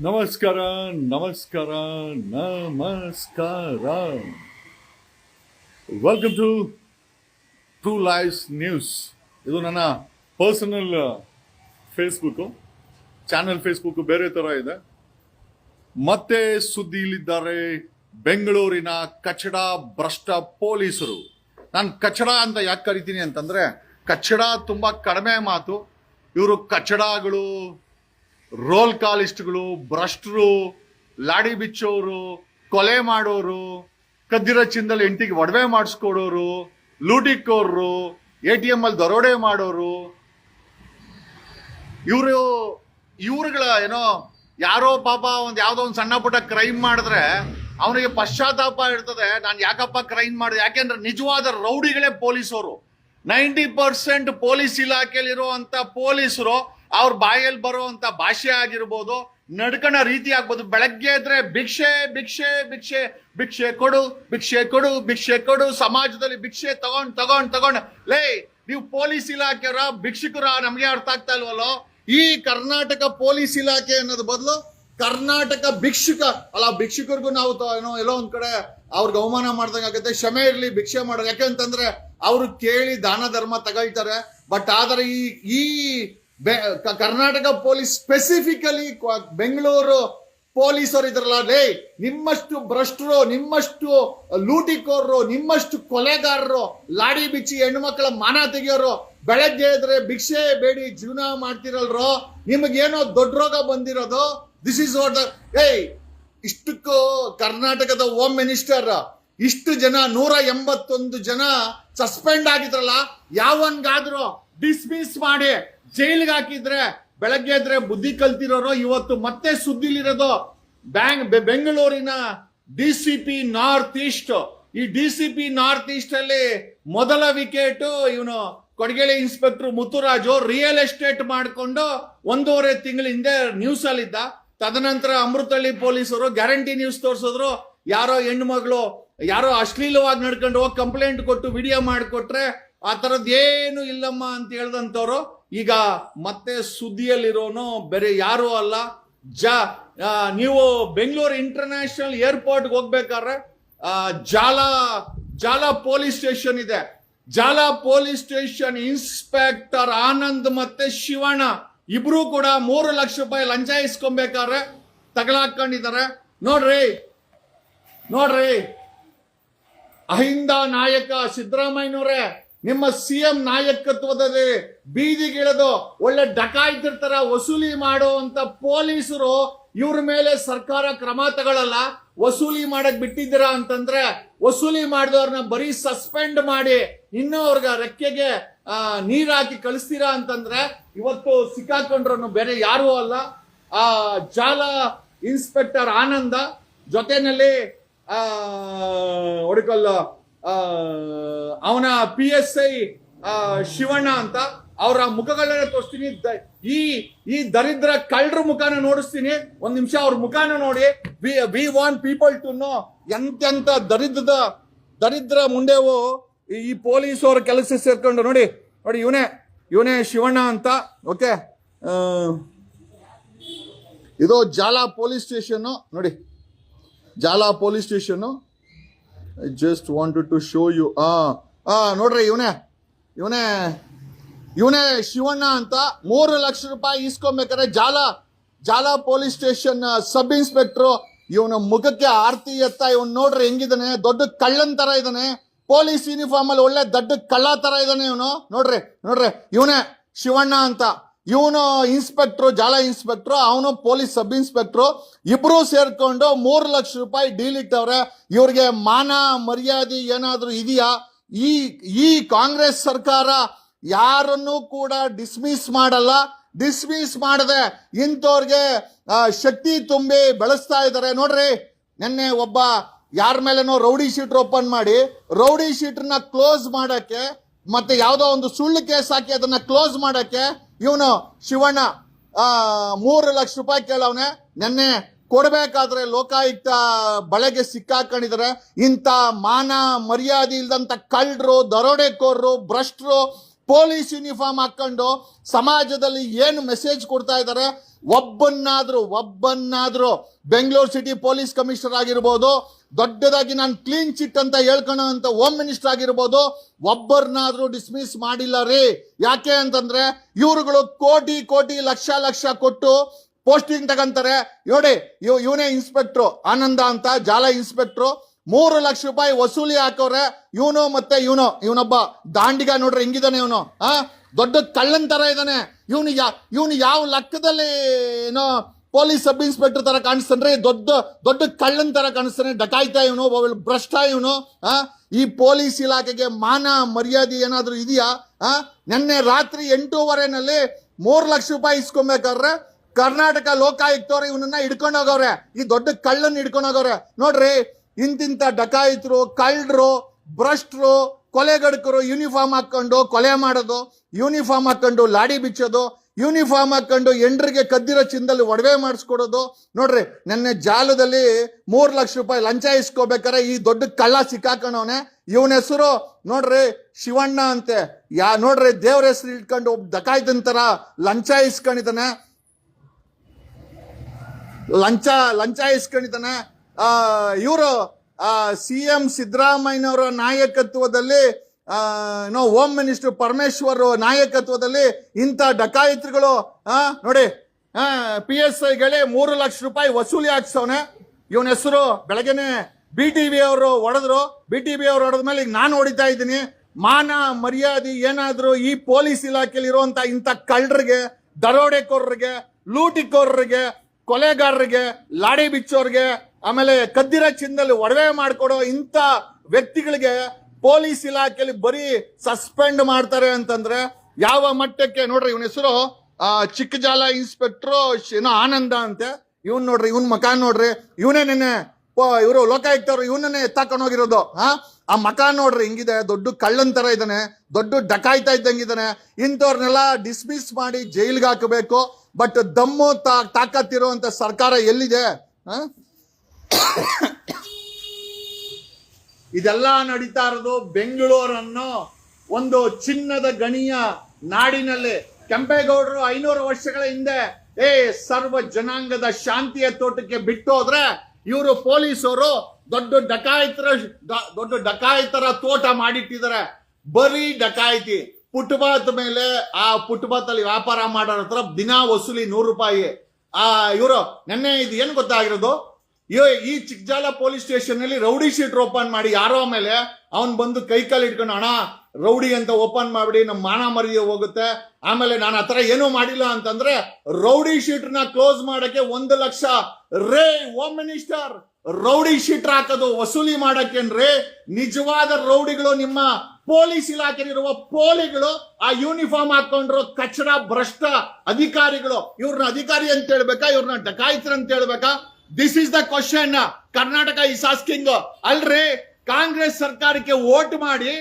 ನಮಸ್ಕಾರ ನಮಸ್ಕಾರ ನಮಸ್ಕಾರ. Welcome to true lifes news ಇದು ನನ್ನ ಪರ್ಸನಲ್ ಫೇಸ್ಬುಕ್ಕು ಚಾನಲ್ ಫೇಸ್ಬುಕ್ ಬೇರೆ ಥರ ಇದೆ. ಮತ್ತೆ ಸುದ್ದಿಯಲ್ಲಿದ್ದಾರೆ ಬೆಂಗಳೂರಿನ ಕಚಡ ಭ್ರಷ್ಟ ಪೊಲೀಸರು. ನಾನು ಕಚಡ ಅಂತ ಯಾಕೆ ಕರಿತೀನಿ ಅಂತಂದ್ರೆ, ಕಚಡ ತುಂಬಾ ಕಡಿಮೆ ಮಾತು. ಇವರು ಕಚಡಗಳು ರೋಲ್ ಕಾಲಿಸ್ಟ್ಗಳು, ಭ್ರಷ್ಟರು, ಲಾಡಿ ಬಿಚ್ಚೋರು, ಕೊಲೆ ಮಾಡೋರು, ಕದ್ದಿರೋ ಚಿಂದಲ್ಲಿ ಎಂಟಿಗೆ ಒಡವೆ ಮಾಡಿಸ್ಕೊಡೋರು, ಲೂಟಿಕೋರ್ರು, ಎ ಟಿ ಎಂ ಅಲ್ಲಿ ದರೋಡೆ ಮಾಡೋರು. ಇವರು, ಇವ್ರುಗಳ ಏನೋ, ಯಾರೋ ಪಾಪ ಒಂದು ಯಾವುದೋ ಒಂದು ಸಣ್ಣ ಪುಟ್ಟ ಕ್ರೈಮ್ ಮಾಡಿದ್ರೆ ಅವನಿಗೆ ಪಶ್ಚಾತ್ತಾಪ ಇರ್ತದೆ. ನಾನು ಯಾಕಪ್ಪ ಕ್ರೈಮ್ ಮಾಡಿದೆ? ಯಾಕೆಂದ್ರೆ ನಿಜವಾದ ರೌಡಿಗಳೇ ಪೊಲೀಸರು. ನೈಂಟಿ ಪರ್ಸೆಂಟ್ ಪೊಲೀಸ್ ಇಲಾಖೆಯಲ್ಲಿರುವಂಥ ಪೊಲೀಸರು ಅವ್ರ ಬಾಯಲ್ಲಿ ಬರುವಂತ ಭಾಷೆ ಆಗಿರ್ಬೋದು, ನಡ್ಕಣ ರೀತಿ ಆಗ್ಬೋದು. ಬೆಳಗ್ಗೆ ಇದ್ರೆ ಭಿಕ್ಷೆ ಭಿಕ್ಷೆ ಭಿಕ್ಷೆ ಭಿಕ್ಷೆ ಕೊಡು ಭಿಕ್ಷೆ ಕೊಡು ಭಿಕ್ಷೆ ಕೊಡು, ಸಮಾಜದಲ್ಲಿ ಭಿಕ್ಷೆ ತಗೊಂಡ್ ತಗೊಂಡ್ ತಗೊಂಡ್. ಲೇ, ನೀವು ಪೊಲೀಸ್ ಇಲಾಖೆಯವರ, ಭಿಕ್ಷುಕರ, ನಮಗೆ ಅರ್ಥ ಆಗ್ತಾ ಇಲ್ವಲ್ಲೋ? ಈ ಕರ್ನಾಟಕ ಪೊಲೀಸ್ ಇಲಾಖೆ ಅನ್ನೋದು ಬದಲು ಕರ್ನಾಟಕ ಭಿಕ್ಷುಕ. ಅಲ್ಲ, ಭಿಕ್ಷುಕರಿಗೂ ನಾವು ಏನೋ ಎಲ್ಲೋ ಒಂದ್ ಕಡೆ ಅವ್ರಿಗೆ ಅವಮಾನ ಮಾಡ್ದಂಗೆ ಆಗುತ್ತೆ. ಕ್ಷಮೆ ಇರ್ಲಿ, ಭಿಕ್ಷೆ ಮಾಡೋದು ಯಾಕೆಂತಂದ್ರೆ ಅವರು ಕೇಳಿ ದಾನ ಧರ್ಮ ತಗೊಳ್ತಾರೆ. ಬಟ್ ಆದರೆ ಈ ಈ ಕರ್ನಾಟಕ ಪೊಲೀಸ್ ಸ್ಪೆಸಿಫಿಕಲಿ ಬೆಂಗಳೂರು ಪೊಲೀಸರು ಇದ್ರಲ್ಲ, ಲೇ, ನಿಮ್ಮಷ್ಟು ಭ್ರಷ್ಟರು, ನಿಮ್ಮಷ್ಟು ಲೂಟಿಕೋರರು, ನಿಮ್ಮಷ್ಟು ಕೊಲೆಗಾರರು, ಲಾಡಿ ಬಿಚ್ಚಿ ಹೆಣ್ಣು ಮಕ್ಕಳ ಮಾನ ತೆಗಿಯೋರು, ಬೆಳಗ್ಗೆ ಇದ್ರೆ ಭಿಕ್ಷೆ ಬೇಡಿ ಜೀವನ ಮಾಡ್ತಿರಲ್ರೋ, ನಿಮಗೇನೋ ದೊಡ್ಡ ರೋಗ ಬಂದಿರೋದು ದಿಸ್ ಇಸ್ ವಾಟ್ ಏಯ್, ಇಷ್ಟಕ್ಕೂ ಕರ್ನಾಟಕದ ಹೋಮ್ ಮಿನಿಸ್ಟರ್ ಇಷ್ಟು ಜನ ನೂರ ಎಂಬತ್ತೊಂದು ಜನ ಸಸ್ಪೆಂಡ್ ಆಗಿದ್ರಲ್ಲ, ಯಾವನ್ಗಾದ್ರೂ ಡಿಸ್ಮಿಸ್ ಮಾಡಿ ಜೈಲಿಗೆ ಹಾಕಿದ್ರೆ, ಬೆಳಗ್ಗೆ ಎದ್ರೆ ಬುದ್ಧಿ ಕಲ್ತಿರೋರು ಇವತ್ತು ಮತ್ತೆ ಸುದ್ದಿಲಿರೋದು. ಬ್ಯಾಂಗ್ ಬೆಂಗಳೂರಿನ D C P north east. ಈ D C P north east ಅಲ್ಲಿ ಮೊದಲ ವಿಕೆಟ್ ಇವನು ಕೊಡಗೇಳಿ ಇನ್ಸ್ಪೆಕ್ಟರ್ ಮುತ್ತುರಾಜು ರಿಯಲ್ ಎಸ್ಟೇಟ್ ಮಾಡಿಕೊಂಡು ಒಂದೂವರೆ ತಿಂಗಳ ಹಿಂದೆ ನ್ಯೂಸ್ ಅಲ್ಲಿದ್ದ ತದನಂತರ ಅಮೃತಹಳ್ಳಿ ಪೊಲೀಸರು ಗ್ಯಾರಂಟಿ ನ್ಯೂಸ್ ತೋರಿಸಿದ್ರು. ಯಾರೋ ಹೆಣ್ಣು ಮಗಳು, ಯಾರೋ ಅಶ್ಲೀಲವಾಗಿ ನಡ್ಕೊಂಡು ಹೋಗಿ ಕಂಪ್ಲೇಂಟ್ ಕೊಟ್ಟು ವಿಡಿಯೋ ಮಾಡಿಕೊಟ್ರೆ ಆ ಥರದ್ದೇನು ಇಲ್ಲಮ್ಮ ಅಂತ ಹೇಳ್ದಂಥವ್ರು, ಈಗ ಮತ್ತೆ ಸುದ್ದಿಯಲ್ಲಿರೋನು ಬೇರೆ ಯಾರು ಅಲ್ಲ. ಜ ನೀವು ಬೆಂಗಳೂರು ಇಂಟರ್ನ್ಯಾಷನಲ್ ಏರ್ಪೋರ್ಟ್ಗೆ ಹೋಗ್ಬೇಕಾದ್ರೆ ಜಾಲ ಜಾಲ ಪೊಲೀಸ್ ಸ್ಟೇಷನ್ ಇದೆ. ಜಾಲ ಪೊಲೀಸ್ ಸ್ಟೇಷನ್ ಇನ್ಸ್ಪೆಕ್ಟರ್ ಆನಂದ್ ಮತ್ತೆ ಶಿವಣ್ಣ ಇಬ್ರು ಕೂಡ ಮೂರು ಲಕ್ಷ ರೂಪಾಯಿ ಲಂಚ ಇಸ್ಕೊಬೇಕಾದ್ರೆ ತಗಲಾಕೊಂಡಿದ್ದಾರೆ. ನೋಡ್ರಿ ನೋಡ್ರಿ. ಅಹಿಂದ ನಾಯಕ ಸಿದ್ದರಾಮಯ್ಯನವರೇ ನಿಮ್ಮ ಸಿ ಎಂ ನಾಯಕತ್ವದಲ್ಲಿ ಬೀದಿಗಿಳಿದು ಒಳ್ಳೆ ಡಕಾಯ್ತಿರ್ತಾರ ವಸೂಲಿ ಮಾಡುವಂತ ಪೊಲೀಸರು ಇವ್ರ ಮೇಲೆ ಸರ್ಕಾರ ಕ್ರಮ ತಗೊಳ್ಳಲ್ಲ ವಸೂಲಿ ಮಾಡಕ್ ಬಿಟ್ಟಿದ್ದೀರಾ ಅಂತಂದ್ರೆ ವಸೂಲಿ ಮಾಡಿದವ್ರನ್ನ ಬರೀ ಸಸ್ಪೆಂಡ್ ಮಾಡಿ ಇನ್ನೂ ಅವ್ರಿಗೆ ರೆಕ್ಕೆಗೆ ನೀರ್ ಹಾಕಿ ಕಳಿಸ್ತೀರಾ ಅಂತಂದ್ರೆ ಇವತ್ತು ಸಿಕ್ಕಾಕೊಂಡ್ರು ಬೇರೆ ಯಾರೂ ಅಲ್ಲ. ಆ, ಜಾಲ ಇನ್ಸ್ಪೆಕ್ಟರ್ ಆನಂದ ಜೊತೆನಲ್ಲಿ, ಆ ಹೊಡಿಕಲ್ಲ ಅವನ ಪಿ ಎಸ್ ಐ ಶಿವಣ್ಣ ಅಂತ ಅವರ ಮುಖಗಳನ್ನ ತೋರಿಸ್ತೀನಿ. ಈ ಈ ದರಿದ್ರ ಕಳ್ಳರ ಮುಖಾನ ನೋಡಿಸ್ತೀನಿ. ಒಂದ್ ನಿಮಿಷ ಅವ್ರ ಮುಖಾನ ನೋಡಿ. We want people to know ಎಂತೆಂತ ದರಿದ್ರದ, ದರಿದ್ರ ಮುಂಡೆವು ಈ- ಪೊಲೀಸ್ ಅವ್ರ ಕೆಲಸ ಸೇರ್ಕೊಂಡು ನೋಡಿ. ನೋಡಿ ಇವನೇ ಇವನೇ ಶಿವಣ್ಣ ಅಂತ. ಓಕೆ ಇದು ಜಾಲ ಪೊಲೀಸ್ ಸ್ಟೇಷನ್ ನೋಡಿ. Jala police station I just wanted to show you ಆ ಆ, ನೋಡ್ರಿ ಇವನೇ ಇವನೇ ಇವನೇ ಶಿವಣ್ಣ ಅಂತ ಮೂರು ಲಕ್ಷ ರೂಪಾಯಿ ಇಸ್ಕೊಬೇಕಾದ್ರೆ ಜಾಲ ಜಾಲ ಪೊಲೀಸ್ ಸ್ಟೇಷನ್ ಸಬ್ ಇನ್ಸ್ಪೆಕ್ಟ್ರು, ಇವನ ಮುಖಕ್ಕೆ ಆರ್ತಿ ಎತ್ತ, ಇವನ್ ನೋಡ್ರಿ ಹೆಂಗಿದಾನೆ, ದೊಡ್ಡ ಕಳ್ಳನ್ ತರ ಇದ್ದಾನೆ ಪೊಲೀಸ್ ಯೂನಿಫಾರ್ಮ್ ಅಲ್ಲಿ ಒಳ್ಳೆ ದೊಡ್ಡ ಕಳ್ಳ ತರ ಇದಾನೆ ಇವನು. ನೋಡ್ರಿ ನೋಡ್ರಿ, ಇವನೇ ಶಿವಣ್ಣ ಅಂತ. ಇವನು ಇನ್ಸ್ಪೆಕ್ಟ್ರು, ಜಾಲ ಇನ್ಸ್ಪೆಕ್ಟ್ರು, ಅವನು ಪೊಲೀಸ್ ಸಬ್ ಇನ್ಸ್ಪೆಕ್ಟ್ರು, ಇಬ್ರು ಸೇರ್ಕೊಂಡು ಮೂರು ಲಕ್ಷ ರೂಪಾಯಿ ಡೀಲ್ ಇಟ್ಟವ್ರೆ. ಇವ್ರಿಗೆ ಮಾನ, ಮರ್ಯಾದೆ ಏನಾದರೂ ಇದೆಯಾ? ಈ ಈ ಕಾಂಗ್ರೆಸ್ ಸರ್ಕಾರ ಯಾರನ್ನು ಕೂಡ ಡಿಸ್ಮಿಸ್ ಮಾಡಲ್ಲ. ಡಿಸ್ಮಿಸ್ ಮಾಡದೆ ಇಂಥವ್ರಿಗೆ ಶಕ್ತಿ ತುಂಬಿ ಬೆಳೆಸ್ತಾ ಇದ್ದಾರೆ ನೋಡ್ರಿ, ನಿನ್ನೆ ಒಬ್ಬ ಯಾರ ಮೇಲೆನೋ ರೌಡಿ ಶೀಟ್ ಓಪನ್ ಮಾಡಿ, ರೌಡಿ ಶೀಟ್ರನ್ನ ಕ್ಲೋಸ್ ಮಾಡಕ್ಕೆ ಮತ್ತೆ ಯಾವುದೋ ಒಂದು ಸುಳ್ಳು ಕೇಸ್ ಹಾಕಿ ಅದನ್ನ ಕ್ಲೋಸ್ ಮಾಡಕ್ಕೆ ಇವನು ಶಿವಣ್ಣ. ಮೂರು ಲಕ್ಷ ರೂಪಾಯಿ ಕೇಳವನೆ. ನೆನ್ನೆ ಕೊಡಬೇಕಾದ್ರೆ ಲೋಕಾಯುಕ್ತ ಬಳೆಗೆ ಸಿಕ್ಕಾಕೊಂಡಿದ್ದಾರೆ. ಇಂಥ ಮಾನ ಮರ್ಯಾದೆ ಇಲ್ದಂತ ಕಳ್ಳರು, ದರೋಡೆಕೋರರು, ಭ್ರಷ್ಟರು ಪೊಲೀಸ್ ಯೂನಿಫಾರ್ಮ್ ಹಾಕೊಂಡು ಸಮಾಜದಲ್ಲಿ ಏನು ಮೆಸೇಜ್ ಕೊಡ್ತಾ ಇದ್ದಾರೆ, ಒಬ್ಬನ್ನಾದರೂ ಒಬ್ಬನ್ನಾದರೂ ಬೆಂಗಳೂರು ಸಿಟಿ ಪೊಲೀಸ್ ಕಮಿಷನರ್ ಆಗಿರ್ಬೋದು, ದೊಡ್ಡದಾಗಿ ನಾನು ಕ್ಲೀನ್ ಚಿಟ್ ಅಂತ ಹೇಳ್ಕೊಳ್ಳೋ ಅಂತ ಹೋಮ್ ಮಿನಿಸ್ಟರ್ ಆಗಿರ್ಬೋದು, ಒಬ್ಬರನ್ನಾದರೂ ಡಿಸ್ಮಿಸ್ ಮಾಡಿಲ್ಲ ರೀ. ಯಾಕೆ ಅಂತಂದ್ರೆ ಇವರುಗಳು ಕೋಟಿ ಕೋಟಿ, ಲಕ್ಷ ಲಕ್ಷ ಕೊಟ್ಟು ಪೋಸ್ಟಿಂಗ್ ತಗಂತಾರೆ. ನೋಡಿ, ಇವ್ ಇವನೇ ಇನ್ಸ್ಪೆಕ್ಟ್ರು ಆನಂದ ಅಂತ, ಜಾಲ ಇನ್ಸ್ಪೆಕ್ಟ್ರು ಮೂರು ಲಕ್ಷ ರೂಪಾಯಿ ವಸೂಲಿ ಹಾಕೋರೆ, ಇವನು ಮತ್ತೆ ಇವನು, ಇವನೊಬ್ಬ ದಾಂಡಿಗ ನೋಡ್ರಿ ಹಿಂಗಿದಾನೆ ಇವನು, ಆ? ದೊಡ್ಡ ಕಳ್ಳನ್ ತರ ಇದ್ದಾನೆ ಇವನು ಯಾ, ಇವನು ಯಾವ ಲೆಕ್ಕದಲ್ಲಿ ಏನೋ ಪೊಲೀಸ್ ಸಬ್ ಇನ್ಸ್ಪೆಕ್ಟರ್ ತರ ಕಾಣಿಸ್ತಾನ್ರಿ? ದೊಡ್ಡ ದೊಡ್ಡ ಕಳ್ಳನ್ ತರ ಕಾಣಿಸ್ತಾನೆ. ಡಕಾಯ್ತ ಇವನು ಭ್ರಷ್ಟ ಇವನು, ಆ? ಈ ಪೊಲೀಸ್ ಇಲಾಖೆಗೆ ಮಾನ ಮರ್ಯಾದೆ ಏನಾದ್ರೂ ಇದೆಯಾ? ಆ? ನಿನ್ನೆ ರಾತ್ರಿ ಎಂಟೂವರೆನಲ್ಲಿ ಮೂರು ಲಕ್ಷ ರೂಪಾಯಿ ಇಸ್ಕೊಬೇಕಾದ್ರೆ ಕರ್ನಾಟಕ ಲೋಕಾಯುಕ್ತವ್ರೆ ಇವನನ್ನ ಹಿಡ್ಕೊಂಡು ಹೋಗವ್ರೆ. ಈ ದೊಡ್ಡ ಕಳ್ಳನ್ ಹಿಡ್ಕೊಂಡು ಹೋಗವ್ರೆ. ನೋಡ್ರಿ ಇಂತಿಂತ ಡಕಾಯಿತರು, ಕಳ್ಳರು, ಭ್ರಷ್ಟರು, ಕೊಲೆಗಡಕರು ಯೂನಿಫಾರ್ಮ್ ಹಾಕ್ಕೊಂಡು ಕೊಲೆ ಮಾಡೋದು ಯೂನಿಫಾರ್ಮ್ ಹಾಕ್ಕೊಂಡು ಲಾಡಿ ಬಿಚ್ಚೋದು ಯೂನಿಫಾರ್ಮ್ ಹಾಕ್ಕೊಂಡು ಎಂಡ್ರಿಗೆ ಕದ್ದಿರೋ ಚಿನ್ನದಲ್ಲಿ ಒಡವೆ ಮಾಡಿಸ್ಕೊಡೋದು. ನೋಡ್ರಿ, ನೆನ್ನೆ ಜಾಲದಲ್ಲಿ ಮೂರು ಲಕ್ಷ ರೂಪಾಯಿ ಲಂಚ ಇಸ್ಕೋಬೇಕಾರೆ ಈ ದೊಡ್ಡ ಕಳ್ಳ ಸಿಕ್ಕಾಕೊಂಡವನೇ ಇವನ ಹೆಸರು ನೋಡ್ರಿ ಶಿವಣ್ಣ ಅಂತೆ. ಯಾ, ನೋಡ್ರಿ ದೇವ್ರ ಹೆಸರು ಇಟ್ಕೊಂಡು ಒಬ್ಬ ಡಕಾಯ್ತನ್ ತರ ಲಂಚ ಇಸ್ಕೊಂಡಿದ್ದಾನೆ. ಲಂಚ ಲಂಚ ಇಸ್ಕೊಂಡಿದ್ದಾನೆ. ಇವರು ಸಿ ಎಂ ಸಿದ್ದರಾಮಯ್ಯನವರ ನಾಯಕತ್ವದಲ್ಲಿ ನೋ ಹೋಮ್ ಮಿನಿಸ್ಟರ್ ಪರಮೇಶ್ವರ್ ನಾಯಕತ್ವದಲ್ಲಿ ಇಂಥ ಡಕಾಯಿತ್ರಿಗಳು ನೋಡಿ ಪಿ ಎಸ್ ಐಗಳೇ ಮೂರು ಲಕ್ಷ ರೂಪಾಯಿ ವಸೂಲಿ ಹಾಕ್ಸವನೆ ಇವನ ಹೆಸರು ಬೆಳಗ್ಗೆನೆ ಬಿ ಟಿ ವಿ ಅವರು ಹೊಡೆದ್ರು. ಬಿ ಟಿ ವಿ ಅವರು ಹೊಡೆದ ಮೇಲೆ ಈಗ ನಾನು ಹೊಡಿತಾ ಇದ್ದೀನಿ. ಮಾನ ಮರ್ಯಾದೆ ಏನಾದರೂ ಈ ಪೊಲೀಸ್ ಇಲಾಖೆಯಲ್ಲಿ ಇರುವಂತ ಇಂಥ ಕಳ್ಳರಿಗೆ, ದರೋಡೆಕೋರರಿಗೆ, ಲೂಟಿಕೋರರಿಗೆ, ಕೊಲೆಗಾರರಿಗೆ ಲಾಡಿ ಬಿಚ್ಚೋರ್ಗೆ ಆಮೇಲೆ ಕದ್ದಿರ ಚಿನ್ನದಲ್ಲಿ ಒಡವೆ ಮಾಡಿಕೊಡೋ ಇಂಥ ವ್ಯಕ್ತಿಗಳಿಗೆ ಪೊಲೀಸ್ ಇಲಾಖೆಯಲ್ಲಿ ಬರೀ ಸಸ್ಪೆಂಡ್ ಮಾಡ್ತಾರೆ ಅಂತಂದ್ರೆ ಯಾವ ಮಟ್ಟಕ್ಕೆ? ನೋಡ್ರಿ, ಇವನ ಹೆಸರು ಚಿಕ್ಕಜಾಲ ಇನ್ಸ್ಪೆಕ್ಟ್ರು ಏನೋ ಆನಂದ ಅಂತೆ. ಇವನ್ ನೋಡ್ರಿ, ಇವನ್ ಮಕಾನ್ ನೋಡ್ರಿ, ಇವನೇ ಓ ಇವರು ಲೋಕಾಯುಕ್ತವ್ರು ಇವನನ್ನೇ ಎತ್ತಾಕೊಂಡು ಹೋಗಿರೋದು, ಹಾ? ಆ ಮಕಾನ್ ನೋಡ್ರಿ, ಹಿಂಗಿದೆ, ದೊಡ್ಡ ಕಳ್ಳನ್ ತರ ಇದ್ದಾನೆ ದೊಡ್ಡ ಡಕಾಯ್ತಾ ಇದ್ದಂಗಿದ್ದಾನೆ ಇಂಥವ್ರನ್ನೆಲ್ಲ ಡಿಸ್ಮಿಸ್ ಮಾಡಿ ಜೈಲ್ಗೆ ಹಾಕಬೇಕು, ಬಟ್ ದಮ್ಮು ತಾ ತಾಕತ್ತಿರುವಂತ ಸರ್ಕಾರ ಎಲ್ಲಿದೆ, ಹಾ? ಇದೆಲ್ಲ ನಡೀತಾ ಇರೋದು ಬೆಂಗಳೂರನ್ನು ಒಂದು ಚಿನ್ನದ ಗಣಿಯ ನಾಡಿನಲ್ಲಿ. ಕೆಂಪೇಗೌಡರು ಐನೂರು ವರ್ಷಗಳ ಹಿಂದೆ, ಏ, ಸರ್ವ ಜನಾಂಗದ ಶಾಂತಿಯ ತೋಟಕ್ಕೆ ಬಿಟ್ಟು ಹೋದ್ರೆ ಇವರು ಪೊಲೀಸರು ದೊಡ್ಡ ಡಕಾಯಿತರ ದೊಡ್ಡ ಡಕಾಯಿತರ ತೋಟ ಮಾಡಿಟ್ಟಿದ್ದಾರೆ. ಬರೀ ಡಕಾಯಿತಿ. ಪುಟ್ಬಾತ್ ಮೇಲೆ ಆ ಪುಟ್ಬಾತ್ ಅಲ್ಲಿ ವ್ಯಾಪಾರ ಮಾಡೋರ ಹತ್ರ ದಿನಾ ವಸೂಲಿ ನೂರು ರೂಪಾಯಿ. ಆ, ಇವರು, ನೆನ್ನೆ ಇದು ಏನು ಗೊತ್ತಾಗಿರೋದು? ಈ- ಈ ಚಿಕ್ಕಜಾಲ ಪೊಲೀಸ್ ಸ್ಟೇಷನ್ ಅಲ್ಲಿ ರೌಡಿ ಶೀಟ್ ಓಪನ್ ಮಾಡಿ, ಯಾರೋ ಮೇಲೆ ಅವನ್ ಬಂದು ಕೈ ಕಾಲು ಇಟ್ಕೊಂಡು ಅಣ್ಣ, ರೌಡಿ ಅಂತ ಓಪನ್ ಮಾಡ್ಬಿಡಿ ನಮ್ಮ ಮಾನ ಮರ್ಯಾದೆ ಹೋಗುತ್ತೆ. ಆಮೇಲೆ ನಾನು ಆತರ ಏನೂ ಮಾಡಿಲ್ಲ ಅಂತಂದ್ರೆ ರೌಡಿ ಶೀಟ್ನ ಕ್ಲೋಸ್ ಮಾಡಕ್ಕೆ ಒಂದು ಲಕ್ಷ. ರೇ, ಹೋಮ್ ಮಿನಿಸ್ಟರ್, ರೌಡಿ ಶೀಟ್ ಹಾಕೋದು ವಸೂಲಿ ಮಾಡಕ್ಕೇನ್ರಿ ನಿಜವಾದ ರೌಡಿಗಳು ನಿಮ್ಮ ಪೊಲೀಸ್ ಇಲಾಖೆಯಲ್ಲಿರುವ ಪೋಲಿಗಳು ಆ ಯೂನಿಫಾರ್ಮ್ ಹಾಕೊಂಡ್ರು ಕಚಡ ಭ್ರಷ್ಟ ಅಧಿಕಾರಿಗಳು. ಇವ್ರನ್ನ ಅಧಿಕಾರಿ ಅಂತ ಹೇಳ್ಬೇಕಾ ಇವ್ರನ್ನ ಡಕಾಯಿತ್ರ ಅಂತ ಹೇಳ್ಬೇಕಾ? This is the question Karnataka is asking ಅಲ್ರಿ, ಕಾಂಗ್ರೆಸ್ ಸರ್ಕಾರಕ್ಕೆ ವೋಟ್ ಮಾಡಿ,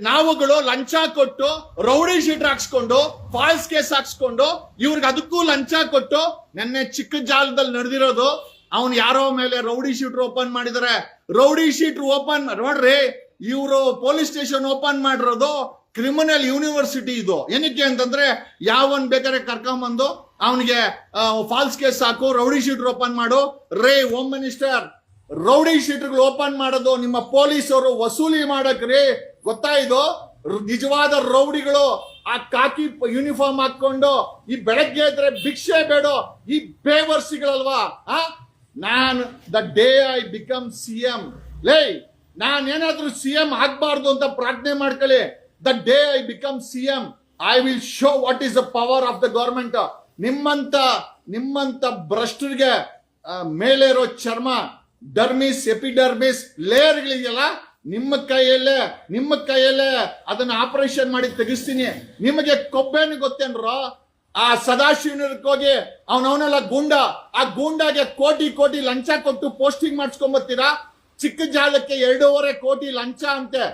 ನಾವುಗಳು ಲಂಚ ಕೊಟ್ಟು, ರೌಡಿ ಶೀಟ್ ಹಾಕ್ಸ್ಕೊಂಡು ಫಾಲ್ಸ್ ಕೇಸ್ ಹಾಕ್ಸ್ಕೊಂಡು, ಇವ್ರಿಗೆ ಅದಕ್ಕೂ ಲಂಚ ಕೊಟ್ಟು, ನೆನ್ನೆ ಚಿಕ್ಕ ಜಾಲದಲ್ಲಿ ನಡೆದಿರೋದು, ಅವನ್ ಯಾರೋ ಮೇಲೆ ರೌಡಿ ಶೀಟ್ ಓಪನ್ ಮಾಡಿದಾರೆ. ರೌಡಿ ಶೀಟ್ ಓಪನ್ ನೋಡ್ರಿ, ಇವರು ಪೊಲೀಸ್ ಸ್ಟೇಷನ್ ಓಪನ್ ಮಾಡಿರೋದು ಕ್ರಿಮಿನಲ್ ಯೂನಿವರ್ಸಿಟಿ ಇದು. ಏನಕ್ಕೆ ಅಂತಂದ್ರೆ, ಯಾವನ್ ಬೇಕಾದ್ರೆ ಕರ್ಕೊಂಬಂದು ಅವನಿಗೆ ಫಾಲ್ಸ್ ಕೇಸ್ ಹಾಕು ರೌಡಿ ಶೀಟ್ ಓಪನ್ ಮಾಡು. ರೇ ಹೋಮ್ ಮಿನಿಸ್ಟರ್ ರೌಡಿ ಶೀಟರ್ಗಳು ಓಪನ್ ಮಾಡೋದು ನಿಮ್ಮ ಪೊಲೀಸರು ವಸೂಲಿ ಮಾಡಕ್ರಿ ಗೊತ್ತಾಯ್ದು ನಿಜವಾದ ರೌಡಿಗಳು ಆ ಕಾಕಿ ಯೂನಿಫಾರ್ಮ್ ಹಾಕೊಂಡು ಈ ಬೆಳಗ್ಗೆ ಇದ್ರೆ ಭಿಕ್ಷೆ ಬೇಡ ಈ ಬೇವರ್ಸಿಗಳಲ್ವಾ, ಆ? ನಾನು the day I become C M ಲೇ, ನಾನ್ ಏನಾದರೂ ಸಿ ಎಂ ಆಗ್ಬಾರ್ದು ಅಂತ ಪ್ರಾರ್ಥನೆ ಮಾಡ್ಕೊಳ್ಳಿ. The day I become C M I will show what is the power of the government ನಿಮ್ಮಂತ ನಿಮ್ಮಂತ ಭ್ರಷ್ಟರಿಗೆ ಮೇಲೆ ಇರೋ ಚರ್ಮ, ಡರ್ಮಿಸ್, ಎಪಿಡರ್ಮಿಸ್, ಲೇಯರ್ಗಳಿದೆಯಲ್ಲ, ನಿಮ್ಮ ಕೈಯಲ್ಲೇ ನಿಮ್ಮ ಕೈಯಲ್ಲೇ ಅದನ್ನ ಆಪರೇಷನ್ ಮಾಡಿ ತೆಗಿಸ್ತೀನಿ. ನಿಮಗೆ ಕೊಬ್ಬೇನು ಗೊತ್ತೇನ್ರೋ? ಆ ಸದಾಶಿವನಕ್ಕೆ ಹೋಗಿ ಅವನವನೆಲ್ಲ ಗೂಂಡ, ಆ ಗೂಂಡಾಗೆ ಕೋಟಿ ಕೋಟಿ ಲಂಚ ಕೊಟ್ಟು ಪೋಸ್ಟಿಂಗ್ ಮಾಡಿಸ್ಕೊಂಬತ್ತೀರಾ? ಚಿಕ್ಕ ಜಾಲಕ್ಕೆ ಎರಡೂವರೆ ಕೋಟಿ ಲಂಚ ಅಂತೆ.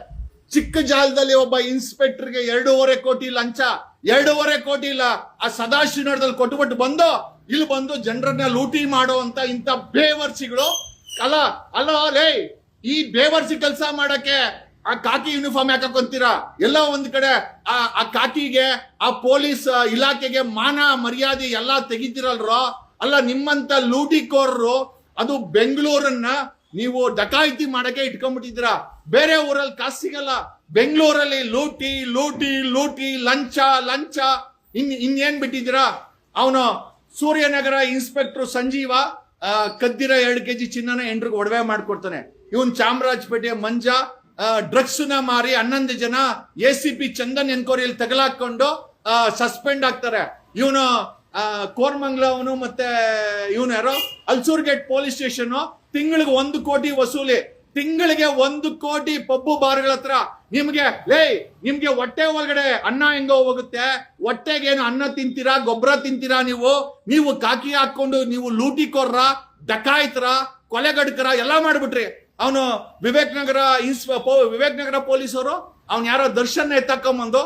ಚಿಕ್ಕ ಜಾಲದಲ್ಲಿ ಒಬ್ಬ ಇನ್ಸ್ಪೆಕ್ಟರ್ಗೆ ಎರಡೂವರೆ ಕೋಟಿ ಲಂಚ. ಎರಡೂವರೆ ಕೋಟಿ ಇಲ್ಲ. ಆ ಸದಾಶಿವನಗರದಲ್ಲಿ ಕೊಟ್ಟುಬಿಟ್ಟು ಬಂದು, ಇಲ್ಲಿ ಬಂದು ಜನರನ್ನ ಲೂಟಿ ಮಾಡುವಂತ ಇಂಥ ಬೇವರ್ಸಿಗಳು. ಅಲ್ಲ ಅಲ್ಲ, ಲೇ, ಈ ಬೇವರ್ಸಿ ಕೆಲಸ ಮಾಡಕ್ಕೆ ಆ ಕಾಕಿ ಯೂನಿಫಾರ್ಮ್ ಯಾಕೆ ಎಲ್ಲ ಒಂದ್ ಕಡೆ ಆ ಆ ಕಾಕಿಗೆ, ಆ ಪೊಲೀಸ್ ಇಲಾಖೆಗೆ ಮಾನ, ಮರ್ಯಾದೆ ಎಲ್ಲ ತೆಗಿತೀರಲ್ರೋ? ಅಲ್ಲ, ನಿಮ್ಮಂತ ಲೂಟಿಕೋರರು, ಅದು ಬೆಂಗಳೂರನ್ನ ನೀವು ಡಕಾಯಿತಿ ಮಾಡಕ್ಕೆ ಇಟ್ಕೊಂಡ್ಬಿಟ್ಟಿದ್ದೀರಾ? ಬೇರೆ ಊರಲ್ಲಿ ಕಾಸು ಸಿಗಲ್ಲ ಬೆಂಗಳೂರಲ್ಲಿ ಲೂಟಿ ಲೂಟಿ ಲೂಟಿ, ಲಂಚ ಲಂಚ. ಇನ್, ಇನ್ನೇನ್ ಬಿಟ್ಟಿದ್ದೀರಾ? ಅವನು ಸೂರ್ಯನಗರ ಇನ್ಸ್ಪೆಕ್ಟರ್ ಸಂಜೀವ ಕದ್ದಿರ ಎರಡು ಕೆಜಿ ಚಿನ್ನನ ಎಂಟ್ರಿಗೆ ಒಡವೆ ಮಾಡ್ಕೊಡ್ತಾನೆ. ಇವನ್ ಚಾಮರಾಜಪೇಟೆ ಮಂಜ ಡ್ರಗ್ಸ್ನ ಮಾರಿ ಹನ್ನೊಂದು ಜನ ಎ ಸಿ ಪಿ ಚಂದನ್ ಎನ್ಕೋರಿಯಲ್ಲಿ ತಗಲಾಕೊಂಡು ಸಸ್ಪೆಂಡ್ ಆಗ್ತಾರೆ. ಇವನು ಕೋರ್ಮಂಗ್ಲ ಅವನು ಮತ್ತೆ ಇವನು ಯಾರೋ? ಅಲ್ಸೂರ್ ಗೇಟ್ ಪೊಲೀಸ್ ಸ್ಟೇಷನ್ ತಿಂಗಳಿಗೆ ಒಂದು ಕೋಟಿ ವಸೂಲಿ. ತಿಂಗಳಿಗೆ ಒಂದು ಕೋಟಿ ಪಬ್ಬು ಬಾರ್ಗಳ ಹತ್ರ ನಿಮ್ಗೆ ಲೇ ನಿಮ್ಗೆ ಹೊಟ್ಟೆ ಒಳಗಡೆ ಅನ್ನ ಹೆಂಗೋ ಹೋಗುತ್ತೆ? ಹೊಟ್ಟೆಗೇನು ಅನ್ನ ತಿಂತೀರಾ? ಗೊಬ್ಬರ ತಿಂತೀರಾ ನೀವು? ನೀವು ಕಾಕಿ ಹಾಕೊಂಡು ನೀವು ಲೂಟಿ ಕೊರ್ರ ಡಕಾಯ್ತರ, ಕೊಲೆಗಡ್ಕರ ಎಲ್ಲ ಮಾಡ್ಬಿಟ್ರಿ. ಅವನು ವಿವೇಕ್ ನಗರ ಇನ್ಸ್ ವಿವೇಕ್ ನಗರ ಪೊಲೀಸರು, ಅವ್ನು ಯಾರೋ ದರ್ಶನ್ ಎತ್ತಕೊಂಬಂದು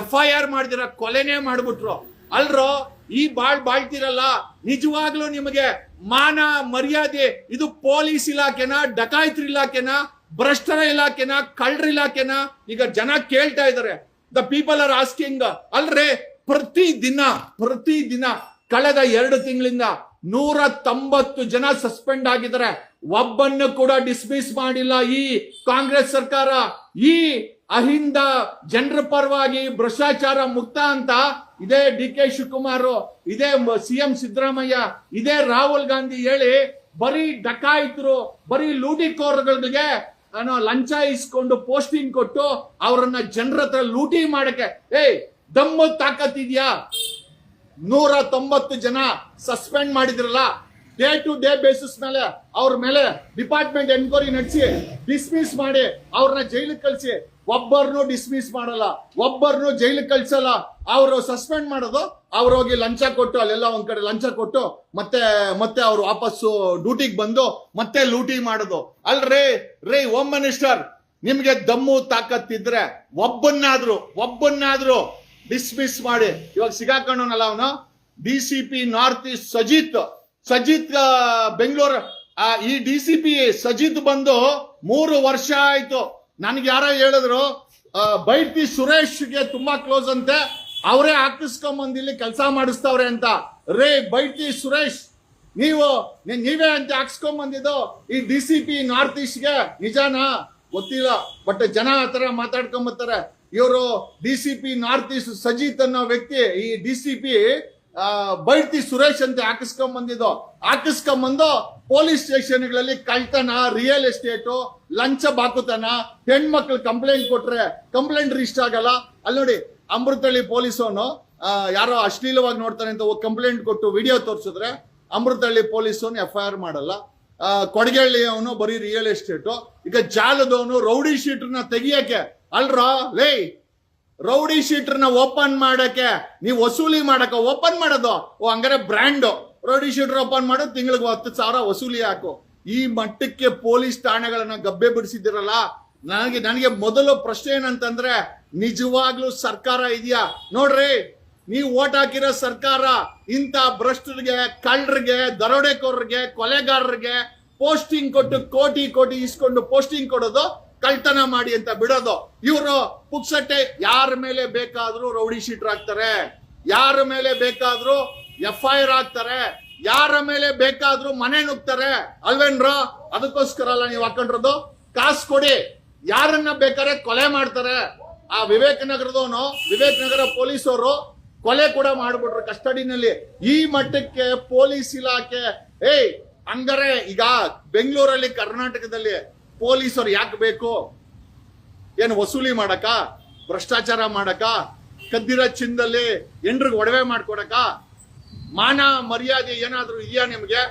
ಎಫ್ ಐ ಆರ್ ಮಾಡಿದಿರ, ಕೊಲೆನೇ ಮಾಡ್ಬಿಟ್ರು. ಅಲ್ರೋ ಈ ಬಾಳ್ ಬಾಳ್ತಿರಲ್ಲ, ನಿಜವಾಗ್ಲೂ ನಿಮಗೆ ಮಾನ ಮರ್ಯಾದೆ, ಇದು ಪೊಲೀಸ್ ಇಲಾಖೆನ, ಡಕಾಯಿತ್ರ ಇಲಾಖೆನ, ಭ್ರಷ್ಟರ ಇಲಾಖೆನ, ಕಳ್ಳರ ಇಲಾಖೆನ? ಈಗ ಜನ ಕೇಳ್ತಾ ಇದಾರೆ ದ ಪೀಪಲ್ ಆರ್ ಆಸ್ಕಿಂಗ್ ಅಲ್ರೇ ಪ್ರತಿ ದಿನ ಪ್ರತಿ ದಿನ ಕಳೆದ ಎರಡು ತಿಂಗಳಿಂದ ನೂರ ತೊಂಬತ್ತು ಜನ ಸಸ್ಪೆಂಡ್ ಆಗಿದ್ದಾರೆ. ಒಬ್ಬನ್ನು ಕೂಡ ಡಿಸ್ಮಿಸ್ ಮಾಡಿಲ್ಲ ಈ ಕಾಂಗ್ರೆಸ್ ಸರ್ಕಾರ. ಈ ಅಹಿಂದ ಜನರ ಪರವಾಗಿ ಭ್ರಷ್ಟಾಚಾರ ಮುಕ್ತ ಅಂತ ಇದೇ ಡಿ ಕೆ ಶಿವಕುಮಾರ್, ಇದೇ ಸಿ ಎಂ ಸಿದ್ದರಾಮಯ್ಯ, ಇದೇ ರಾಹುಲ್ ಗಾಂಧಿ ಹೇಳಿ ಬರೀ ಡಕಾಯಿತರು ಬರೀ ಲೂಟಿಕೋರ್ಗಳಿಗೆ ನಾನು ಲಂಚ ಇಸ್ಕೊಂಡು ಪೋಸ್ಟಿಂಗ್ ಕೊಟ್ಟು ಅವರನ್ನ ಜನರ ಹತ್ರ ಲೂಟಿ ಮಾಡಕ್ಕೆ. ಏಯ್, ದಮ್ಮ ತಾಕತ್ತಿದ್ಯಾ? ನೂರ ತೊಂಬತ್ತು ಜನ ಸಸ್ಪೆಂಡ್ ಮಾಡಿದ್ರಲ್ಲ, ಡೇ ಟು ಡೇ ಬೇಸಿಸ್ ಮೇಲೆ ಅವ್ರ ಮೇಲೆ ಡಿಪಾರ್ಟ್ಮೆಂಟ್ ಎನ್ಕ್ವೈರಿ ನಡೆಸಿ, ಡಿಸ್ಮಿಸ್ ಮಾಡಿ ಅವ್ರನ್ನ ಜೈಲಿಗೆ ಕಳಿಸಿ. ಒಬ್ಬರನ್ನು ಡಿಸ್ಮಿಸ್ ಮಾಡಲ್ಲ ಒಬ್ಬರನ್ನು ಜೈಲಿಗೆ ಕಳ್ಸಲ್ಲ. ಅವರು ಸಸ್ಪೆಂಡ್ ಮಾಡೋದು, ಅವ್ರು ಹೋಗಿ ಲಂಚ ಕೊಟ್ಟು, ಅಲ್ಲೆಲ್ಲ ಒಂದ್ ಕಡೆ ಲಂಚ ಕೊಟ್ಟು, ಮತ್ತೆ ಮತ್ತೆ ಅವ್ರು ವಾಪಸ್ಸು ಡ್ಯೂಟಿಗೆ ಬಂದು, ಮತ್ತೆ ಲೂಟಿ ಮಾಡೋದು. ಅಲ್ರೇ ರೇ ಹೋಮ್ ಮಿನಿಸ್ಟರ್ ನಿಮ್ಗೆ ದಮ್ಮು ತಾಕತ್ತಿದ್ರೆ ಒಬ್ಬನ್ನಾದ್ರೂ ಒಬ್ಬನ್ನಾದ್ರೂ ಡಿಸ್ಮಿಸ್ ಮಾಡಿ. ಇವಾಗ ಸಿಗಾಕೊಂಡವನಲ್ಲ ಅವನು? D C P north east Sajith Sajith Bengaluru ಈ ಡಿ ಸಿ ಪಿ ಸಜಿತ್ ಬಂದು ಮೂರು ವರ್ಷ ಆಯ್ತು. ನನ್ಗೆ ಯಾರೋ ಹೇಳಿದ್ರು ಬೈತಿ ಬೈಟಿ ಸುರೇಶ್ಗೆ ತುಂಬಾ ಕ್ಲೋಸ್ ಅಂತೆ. ಅವರೇ ಹಾಕಿಸ್ಕೊಂಬಂದು ಇಲ್ಲಿ ಕೆಲಸ ಮಾಡಿಸ್ತವ್ರೆ ಅಂತ. ರೇ, ಬೈಟಿ ಸುರೇಶ್, ನೀವು ನೀವೇ ಅಂತ ಹಾಕ್ಸ್ಕೊಂಡ್ ಬಂದಿದ್ದು ಈ ಡಿ ಸಿ ಪಿ ನಾರ್ತ್ ಈಸ್ಟ್ಗೆ ನಿಜಾನಾ? ಗೊತ್ತಿಲ್ಲ. ಬಟ್ ಜನ ಆ ಮಾತಾಡ್ಕೊಂಡ್ ಮಾತಾಡ್ಕೊಂಬರ್ತಾರೆ ಇವರು D C P north east Sajith ಅನ್ನೋ ವ್ಯಕ್ತಿ, ಈ ಡಿ ಸಿ ಪಿ ಬೈಟಿ ಸುರೇಶ್ ಅಂತ ಹಾಕಿಸ್ಕೊಂಡ್ ಹಾಕಿಸ್ಕೊಂಬಂದು ಪೊಲೀಸ್ ಸ್ಟೇಷನ್ಗಳಲ್ಲಿ ಕಳ್ತನ, ರಿಯಲ್ ಎಸ್ಟೇಟು, ಲಂಚ ಬಾಕುತನ, ಹೆಣ್ಮಕ್ಳು ಕಂಪ್ಲೇಂಟ್ ಕೊಟ್ರೆ ಕಂಪ್ಲೇಂಟ್ ರಿಜಿಸ್ಟರ್ ಆಗಲ್ಲ. ಅಲ್ಲಿ ನೋಡಿ ಅಮೃತಹಳ್ಳಿ ಪೊಲೀಸ್ ಅವನು ಯಾರೋ ಅಶ್ಲೀಲವಾಗಿ ನೋಡ್ತಾನೆ ಅಂತ ಕಂಪ್ಲೇಂಟ್ ಕೊಟ್ಟು ವಿಡಿಯೋ ತೋರಿಸಿದ್ರೆ Amruthahalli police F I R ಮಾಡಲ್ಲ. ಕೊಡಗಳ್ಳಿಯವನು ಅವನು ಬರೀ ರಿಯಲ್ ಎಸ್ಟೇಟು ಈಗ ಜಾಲದವನು ರೌಡಿ ಶೀಟ್ರನ್ನ ತೆಗಿಯಕ್ಕೆ. ಅಲ್ರಾ? ಲೇ ರೌಡಿ ಶೀಟ್ರನ್ನ ಓಪನ್ ಮಾಡಕ್ಕೆ. ನೀವು ವಸೂಲಿ ಮಾಡಕ ಓಪನ್ ಮಾಡೋದು. ಓ, ಹಂಗಾರೆ ಬ್ರ್ಯಾಂಡ್ ರೌಡಿ ಶೀಟರ್ ಓಪನ್ ಮಾಡು ತಿಂಗಳಿಗೆ ಹತ್ತು ಸಾವಿರ ವಸೂಲಿ ಹಾಕು. ಈ ಮಟ್ಟಕ್ಕೆ ಪೊಲೀಸ್ ಠಾಣೆಗಳನ್ನ ಗಬ್ಬೆ ಬಿಡಿಸಿದ್ದೀರಲ್ಲ? ನನಗೆ ನನಗೆ ಮೊದಲು ಪ್ರಶ್ನೆ ಏನಂತಂದ್ರೆ ನಿಜವಾಗ್ಲೂ ಸರ್ಕಾರ ಇದೆಯಾ? ನೋಡ್ರಿ, ನೀವು ಓಟ್ ಹಾಕಿರೋ ಸರ್ಕಾರ ಇಂಥ ಭ್ರಷ್ಟರಿಗೆ, ಕಳ್ಳರಿಗೆ, ದರೋಡೆಕೋರರಿಗೆ, ಕೊಲೆಗಾರರಿಗೆ ಪೋಸ್ಟಿಂಗ್ ಕೊಟ್ಟು ಕೋಟಿ ಕೋಟಿ ಇಸ್ಕೊಂಡು ಪೋಸ್ಟಿಂಗ್ ಕೊಡೋದು ಕಳ್ತನ ಮಾಡಿ ಅಂತ ಬಿಡೋದು. ಇವರು ಪುಕ್ಸಟ್ಟೆ ಯಾರ ಮೇಲೆ ಬೇಕಾದ್ರೂ ರೌಡಿ ಶೀಟರ್ ಹಾಕ್ತಾರೆ. ಯಾರ ಮೇಲೆ ಬೇಕಾದ್ರೂ ಎಫ್ ಐ ಆರ್ ಹಾಕ್ತಾರೆ. ಯಾರ ಮೇಲೆ ಬೇಕಾದ್ರೂ ಮನೆ ನುಗ್ತಾರೆ. ಅಲ್ವೇನ್ರ ಅದಕ್ಕೋಸ್ಕರ ಅಲ್ಲ ನೀವು ಹಾಕೊಂಡಿರೋದು. ಕಾಸು ಕೊಡಿ. ಯಾರನ್ನ ಬೇಕಾದ್ರೆ ಕೊಲೆ ಮಾಡ್ತಾರೆ. ಆ ವಿವೇಕ್ ನಗರದವನು, ವಿವೇಕ್ ನಗರ ಪೊಲೀಸರು ಕೊಲೆ ಕೂಡ ಮಾಡ್ಬಿಟ್ರು ಕಸ್ಟಡಿನಲ್ಲಿ. ಈ ಮಟ್ಟಕ್ಕೆ ಪೊಲೀಸ್ ಇಲಾಖೆ, ಏಯ್, ಹಂಗಾರೆ ಈಗ ಬೆಂಗಳೂರಲ್ಲಿ ಕರ್ನಾಟಕದಲ್ಲಿ ಪೊಲೀಸರು ಯಾಕೆ ಬೇಕು? ಏನು ವಸೂಲಿ ಮಾಡಕ ಭ್ರಷ್ಟಾಚಾರ ಮಾಡಕ ಕದ್ದಿರ ಚಿಂದಲ್ಲಿ ಎಂಡ್ರಿಗೆ ಒಡವೆ ಮಾಡ್ಕೊಡಕ ಮಾನ ಮರ್ಯಾದೆ ಏನಾದರೂ ಇದೆಯಾ ನಿಮಗೆ?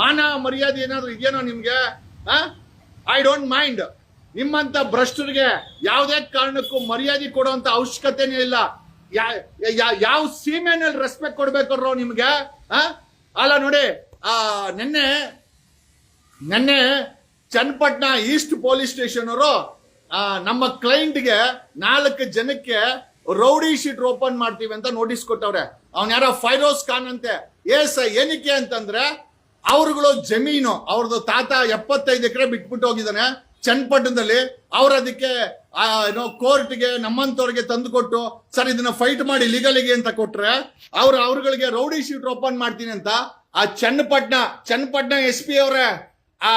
ಮಾನ ಮರ್ಯಾದೆ ಏನಾದ್ರೂ ಇದೆಯೇನೋ ನಿಮ್ಗೆ? ಐ ಡೋಂಟ್ ಮೈಂಡ್ ನಿಮ್ಮಂತ ಭ್ರಷ್ಟರಿಗೆ ಯಾವುದೇ ಕಾರಣಕ್ಕೂ ಮರ್ಯಾದೆ ಕೊಡುವಂತ ಅವಶ್ಯಕತೆನೇ ಇಲ್ಲ. ಯಾವ ಸೀಮೆನಲ್ಲಿ ರೆಸ್ಪೆಕ್ಟ್ ನಿಮ್ಗೆ? ಆ? ಅಲ್ಲ ನೋಡಿ, ಆ, ನಿನ್ನೆ ನಿನ್ನೆ ಚನ್ನಪಟ್ಟಣ ಈಸ್ಟ್ ಪೊಲೀಸ್ ಸ್ಟೇಷನ್ ಅವರು ನಮ್ಮ ಕ್ಲೈಂಟ್ಗೆ ನಾಲ್ಕು ಜನಕ್ಕೆ ರೌಡಿ ಶೀಟ್ ಓಪನ್ ಮಾಡ್ತೀವಿ ಅಂತ ನೋಟಿಸ್ ಕೊಟ್ಟವ್ರೆ. ಅವ್ನ ಯಾರೋ ಫೈರೋಸ್ ಖಾನ್ ಅಂತೆ. ಏಸ ಏನಕ್ಕೆ ಅಂತಂದ್ರೆ, ಅವ್ರುಗಳು ಜಮೀನು ಅವ್ರದ್ದು ತಾತ ಎಪ್ಪತ್ತೈದು ಎಕರೆ ಬಿಟ್ಬಿಟ್ಟು ಹೋಗಿದ್ದಾನೆ. ಚನ್ನಪಟ್ಟಣದಲ್ಲಿ ಅವ್ರ ಅದಕ್ಕೆ ಏನೋ ಕೋರ್ಟ್ಗೆ ನಮ್ಮಂತವ್ರಿಗೆ ತಂದು ಕೊಟ್ಟು ಸರ್, ಇದನ್ನ ಫೈಟ್ ಮಾಡಿ ಲೀಗಲಿಗೆ ಅಂತ ಕೊಟ್ರೆ, ಅವ್ರು ಅವ್ರಗಳಿಗೆ ರೌಡಿ ಶೀಟ್ ಓಪನ್ ಮಾಡ್ತೀನಿ ಅಂತ, ಆ ಚನ್ನಪಟ್ಟಣ ಚನ್ನಪಟ್ಟಣ ಎಸ್ ಪಿ ಅವರೇ, ಆ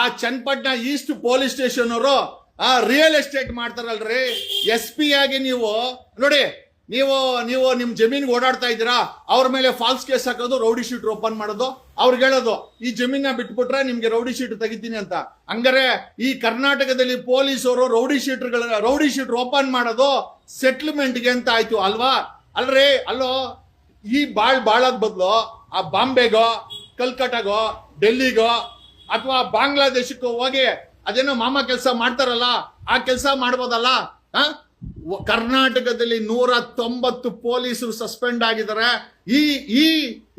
ಆ ಚನ್ನಪಟ್ಟಣ ಈಸ್ಟ್ ಪೊಲೀಸ್ ಸ್ಟೇಷನ್ ಅವರು, ಆ ರಿಯಲ್ ಎಸ್ಟೇಟ್ ಮಾಡ್ತಾರಲ್ರಿ. ಎಸ್ ಪಿ ಆಗಿ ನೀವು, ನೋಡಿ ನೀವು ನೀವು ನಿಮ್ಮ ಜಮೀನ್ಗೆ ಓಡಾಡ್ತಾ ಇದ್ದೀರಾ, ಅವ್ರ ಮೇಲೆ ಫಾಲ್ಸ್ ಕೇಸ್ ಹಾಕೋದು ರೌಡಿ ಶೀಟ್ ಓಪನ್ ಮಾಡೋದು, ಅವ್ರಿಗೆ ಹೇಳೋದು, ಈ ಜಮೀನ ಬಿಟ್ಬಿಟ್ರೆ ನಿಮ್ಗೆ ರೌಡಿ ಶೀಟ್ ತೆಗಿತೀನಿ ಅಂತ. ಹಂಗಾರೆ ಈ ಕರ್ನಾಟಕದಲ್ಲಿ ಪೊಲೀಸರು ರೌಡಿ ಶೀಟ್ಗಳ ರೌಡಿ ಶೀಟ್ ಓಪನ್ ಮಾಡೋದು ಸೆಟ್ಲ್ಮೆಂಟ್ಗೆ ಅಂತ ಆಯ್ತು, ಅಲ್ವಾ? ಅಲ್ರಿ, ಅಲ್ಲೋ, ಈ ಬಾಳ್ ಬಾಳದ ಬದಲು, ಆ ಬಾಂಬೆಗೋ ಕಲ್ಕಟ್ಟಾಗೋ ಡೆಲ್ಲಿಗೋ, ಅಥವಾ ಬಾಂಗ್ಲಾದೇಶಕ್ಕೂ ಹೋಗಿ ಅದೇನೋ ಮಾಮ ಕೆಲಸ ಮಾಡ್ತಾರಲ್ಲ, ಆ ಕೆಲಸ ಮಾಡ್ಬೋದಲ್ಲ ಕರ್ನಾಟಕದಲ್ಲಿ ನೂರ ತೊಂಬತ್ತು ಪೊಲೀಸರು ಸಸ್ಪೆಂಡ್ ಆಗಿದ್ದಾರೆ. ಈ ಈ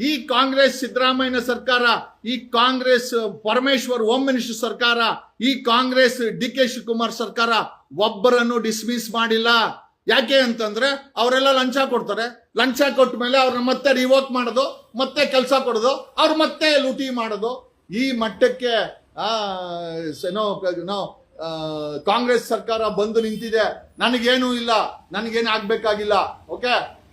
ಈ ಕಾಂಗ್ರೆಸ್ ಸಿದ್ದರಾಮಯ್ಯ ಸರ್ಕಾರ, ಈ ಕಾಂಗ್ರೆಸ್ ಪರಮೇಶ್ವರ್ ಹೋಮ್ ಮಿನಿಸ್ಟರ್ ಸರ್ಕಾರ, ಈ ಕಾಂಗ್ರೆಸ್ ಡಿ ಕೆ ಶಿವಕುಮಾರ್ ಸರ್ಕಾರ ಒಬ್ಬರನ್ನು ಡಿಸ್ಮಿಸ್ ಮಾಡಿಲ್ಲ. ಯಾಕೆ ಅಂತಂದ್ರೆ ಅವರೆಲ್ಲ ಲಂಚ ಕೊಡ್ತಾರೆ. ಲಂಚ ಕೊಟ್ಟ ಮೇಲೆ ಅವ್ರನ್ನ ಮತ್ತೆ ರಿವೋಕ್ ಮಾಡೋದು, ಮತ್ತೆ ಕೆಲಸ ಕೊಡೋದು, ಅವ್ರು ಮತ್ತೆ ಲೂಟಿ ಮಾಡೋದು. ಈ ಮಟ್ಟಕ್ಕೆ, ಆ ಏನೋ ಕಾಂಗ್ರೆಸ್ ಸರ್ಕಾರ ಬಂದು ನಿಂತಿದೆ. ನನಗೇನು ಇಲ್ಲ. ನನಗೇನು ಆಗ್ಬೇಕಾಗಿಲ್ಲ. ಓಕೆ?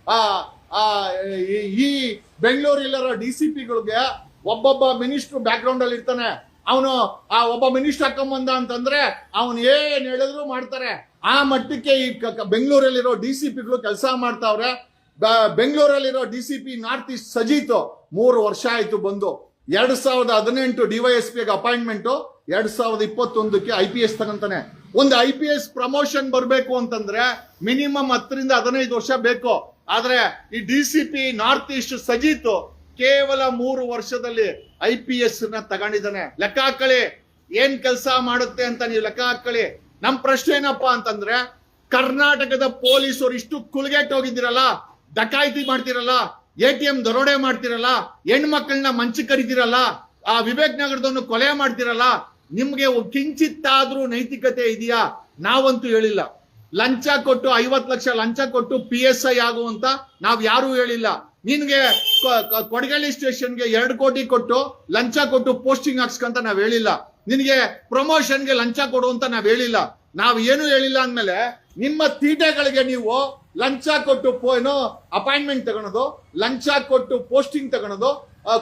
ಈ- ಬೆಂಗಳೂರು ಬೆಂಗಳೂರಿಲ್ಲರ ಡಿ ಸಿ ಪಿಗಳಿಗೆ ಒಬ್ಬೊಬ್ಬ ಮಿನಿಸ್ಟರ್ ಬ್ಯಾಕ್ ಗ್ರೌಂಡ್ ಅಲ್ಲಿ ಇರ್ತಾನೆ. ಅವನು ಆ ಒಬ್ಬ ಮಿನಿಸ್ಟರ್ ಹಾಕೊಂಬಂದ ಅಂತಂದ್ರೆ ಅವನು ಏನ್ ಹೇಳಿದ್ರು ಮಾಡ್ತಾರೆ. ಆ ಮಟ್ಟಕ್ಕೆ ಈ ಬೆಂಗಳೂರಲ್ಲಿರೋ ಡಿ ಸಿ ಪಿಗಳು ಕೆಲಸ ಮಾಡ್ತಾವ್ರೆ. ಬೆಂಗಳೂರಲ್ಲಿರೋ D C P north east Sajeeth ಮೂರು ವರ್ಷ ಆಯ್ತು ಬಂದು. ಎರಡ್ ಸಾವಿರದ ಹದಿನೆಂಟು ಡಿವೈಎಸ್ ಪಿಗೆ ಅಪಾಯಿಂಟ್ಮೆಂಟ್ ಎರಡ್ ಸಾವಿರದ ಇಪ್ಪತ್ತೊಂದಕ್ಕೆ ಐ ಪಿ ಎಸ್ ತಗೊಂತಾನೆ. ಒಂದು ಐ ಪಿ ಎಸ್ ಪ್ರಮೋಷನ್ ಬರಬೇಕು ಅಂತಂದ್ರೆ ಮಿನಿಮಮ್ ಹತ್ತರಿಂದ ಹದಿನೈದು ವರ್ಷ ಬೇಕು. ಆದ್ರೆ ಈ D C P north east Sajith ಕೇವಲ ಮೂರು ವರ್ಷದಲ್ಲಿ ಐ ಪಿ ಎಸ್ನ ತಗೊಂಡಿದ್ದಾನೆ. ಲೆಕ್ಕ ಹಾಕಳಿ ಏನ್ ಕೆಲಸ ಮಾಡುತ್ತೆ ಅಂತ ನೀವು ಲೆಕ್ಕ ಹಾಕಳಿ ನಮ್ ಪ್ರಶ್ನೆ ಏನಪ್ಪಾ ಅಂತಂದ್ರೆ ಕರ್ನಾಟಕದ ಪೊಲೀಸರು ಇಷ್ಟು ಕುಲ್ಗೆಟ್ ಹೋಗಿದ್ದೀರಲ್ಲ, ಡಕಾಯಿತಿ ಮಾಡ್ತಿರಲ್ಲ, ಎ ಟಿ ಎಂ ದರೋಡೆ ಮಾಡ್ತಿರಲ್ಲ, ಹೆಣ್ಮಕ್ಳನ್ನ ಮಂಚ ಕರಿತಿರಲ್ಲ ಆ ವಿವೇಕ್ ನಗರದವನು ಕೊಲೆ ಮಾಡ್ತಿರಲ್ಲ, ನಿಮ್ಗೆ ಕಿಂಚಿತ್ತಾದ್ರೂ ನೈತಿಕತೆ ಇದೆಯಾ? ನಾವಂತೂ ಹೇಳಿಲ್ಲ. ಲಂಚ ಕೊಟ್ಟು ಐವತ್ ಲಕ್ಷ ಲಂಚ ಕೊಟ್ಟು ಪಿ ಎಸ್ ಐ ಆಗುವಂತ ನಾವ್ ಯಾರು ಹೇಳಿಲ್ಲ. ನಿನ್ಗೆ ಕೊಡಗಳ್ಳಿ ಸ್ಟೇಷನ್ಗೆ ಎರಡು ಕೋಟಿ ಕೊಟ್ಟು ಲಂಚ ಕೊಟ್ಟು ಪೋಸ್ಟಿಂಗ್ ಹಾಕ್ಸ್ಕಂತ ನಾವ್ ಹೇಳಿಲ್ಲ. ನಿನ್ಗೆ ಪ್ರಮೋಷನ್ಗೆ ಲಂಚ ಕೊಡು ಅಂತ ನಾವ್ ಹೇಳಿಲ್ಲ. ನಾವ್ ಏನು ಹೇಳಿಲ್ಲ ಅಂದ್ಮೇಲೆ ನಿಮ್ಮ ತೀಟೆಗಳಿಗೆ ನೀವು ಲಂಚ ಕೊಟ್ಟು ಏನೋ ಅಪಾಯಿಂಟ್ಮೆಂಟ್ ತಗೊಳೋದು, ಲಂಚ ಕೊಟ್ಟು ಪೋಸ್ಟಿಂಗ್ ತಗೊಳೋದು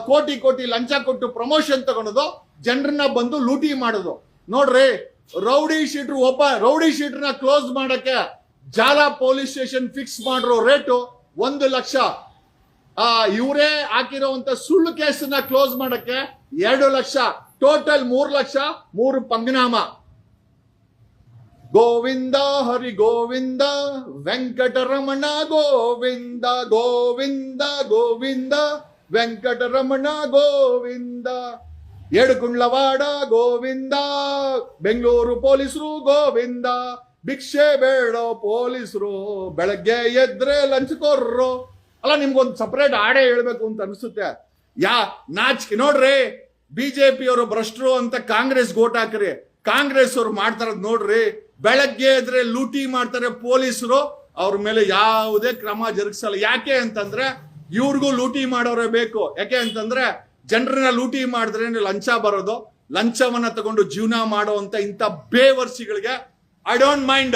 ಕೋಟಿ ಕೋಟಿ ಲಂಚ ಕೊಟ್ಟು ಪ್ರಮೋಷನ್ ತಗೊಳೋದು, ಜನರನ್ನ ಬಂದು ಲೂಟಿ ಮಾಡೋದು. ನೋಡ್ರಿ, ರೌಡಿ ಶೀಟ್ರು ಒಬ್ಬ, ರೌಡಿ ಶೀಟ್ರನ್ನ ಕ್ಲೋಸ್ ಮಾಡಕ್ಕೆ ಜಾಲ ಪೊಲೀಸ್ ಸ್ಟೇಷನ್ ಫಿಕ್ಸ್ ಮಾಡಿರೋ ರೇಟು ಒಂದು ಲಕ್ಷ. ಇವರೇ ಹಾಕಿರೋಂತ ಸುಳ್ಳು ಕೇಸನ್ನ ಕ್ಲೋಸ್ ಮಾಡಕ್ಕೆ ಎರಡು ಲಕ್ಷ. ಟೋಟಲ್ ಮೂರು ಲಕ್ಷ, ಮೂರು ಪಂಗನಾಮ. ಗೋವಿಂದ, ಹರಿ ಗೋವಿಂದ, ವೆಂಕಟರಮಣ ಗೋವಿಂದ ಗೋವಿಂದ ಗೋವಿಂದ. ವೆಂಕಟರಮಣ ಗೋವಿಂದ ಎಡಗುಂಡ್ಲವಾಡ ಗೋವಿಂದ, ಬೆಂಗಳೂರು ಪೊಲೀಸರು ಗೋವಿಂದ, ಭಿಕ್ಷೆ ಬೇಡೋ ಪೊಲೀಸರು, ಬೆಳಗ್ಗೆ ಎದ್ರೆ ಲಂಚ್ಕೋರ್ರು ಅಲ್ಲ, ನಿಮ್ಗೊಂದು ಸಪರೇಟ್ ಆಡೇ ಹೇಳ್ಬೇಕು ಅಂತ ಅನ್ಸುತ್ತೆ. ಯಾ, ನಾಚಿಕೆ. ನೋಡ್ರಿ ಬಿಜೆಪಿ ಅವರು ಭ್ರಷ್ಟರು ಅಂತ ಕಾಂಗ್ರೆಸ್ ಓಟ್ ಹಾಕ್ರಿ. ಕಾಂಗ್ರೆಸ್ ಅವ್ರು ಮಾಡ್ತಾರದ್ ನೋಡ್ರಿ, ಬೆಳಗ್ಗೆ ಎದ್ರೆ ಲೂಟಿ ಮಾಡ್ತಾರೆ ಪೊಲೀಸರು, ಅವ್ರ ಮೇಲೆ ಯಾವುದೇ ಕ್ರಮ ಜರುಗಿಸಲ್ಲ. ಯಾಕೆ ಅಂತಂದ್ರೆ ಇವ್ರಿಗೂ ಲೂಟಿ ಮಾಡೋರೇ ಬೇಕು. ಯಾಕೆ ಅಂತಂದ್ರೆ ಜನರನ್ನ ಲೂಟಿ ಮಾಡಿದ್ರೆ ಲಂಚ ಬರೋದು? ಲಂಚವನ್ನ ತಗೊಂಡು ಜೀವನ ಅಂತ ಇಂಥ ಬೇವರ್ಸಿಗಳಿಗೆ ಐ ಡೋಂಟ್ ಮೈಂಡ್